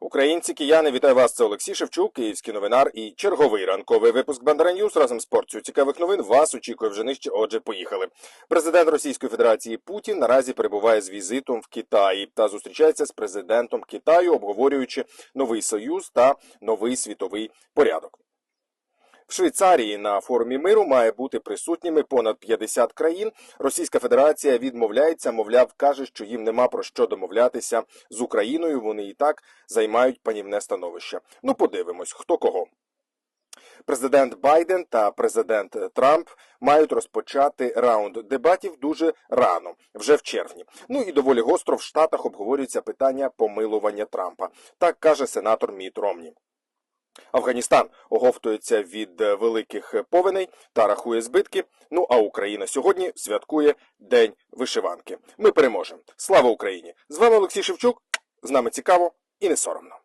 Українці, кияни, вітаю вас. Це Олексій Шевчук, київський новинар і черговий ранковий випуск Бандера Ньюс разом з порцією цікавих новин. Вас очікує вже нижче. Отже, поїхали. Президент Російської Федерації Путін наразі перебуває з візитом в Китаї та зустрічається з президентом Китаю, обговорюючи новий союз та новий світовий порядок. В Швейцарії на форумі миру має бути присутніми понад 50 країн. Російська Федерація відмовляється, мовляв, каже, що їм нема про що домовлятися з Україною. Вони і так займають панівне становище. Ну, подивимось, хто кого. Президент Байден та президент Трамп мають розпочати раунд дебатів дуже рано, вже в червні. Ну і доволі гостро в Штатах обговорюється питання помилування Трампа. Так каже сенатор Міт Ромні. Афганістан оговтується від е, великих повеней та рахує збитки. Ну а Україна сьогодні святкує День вишиванки. Ми переможемо. Слава Україні! З вами Олексій Шевчук. З нами цікаво і не соромно.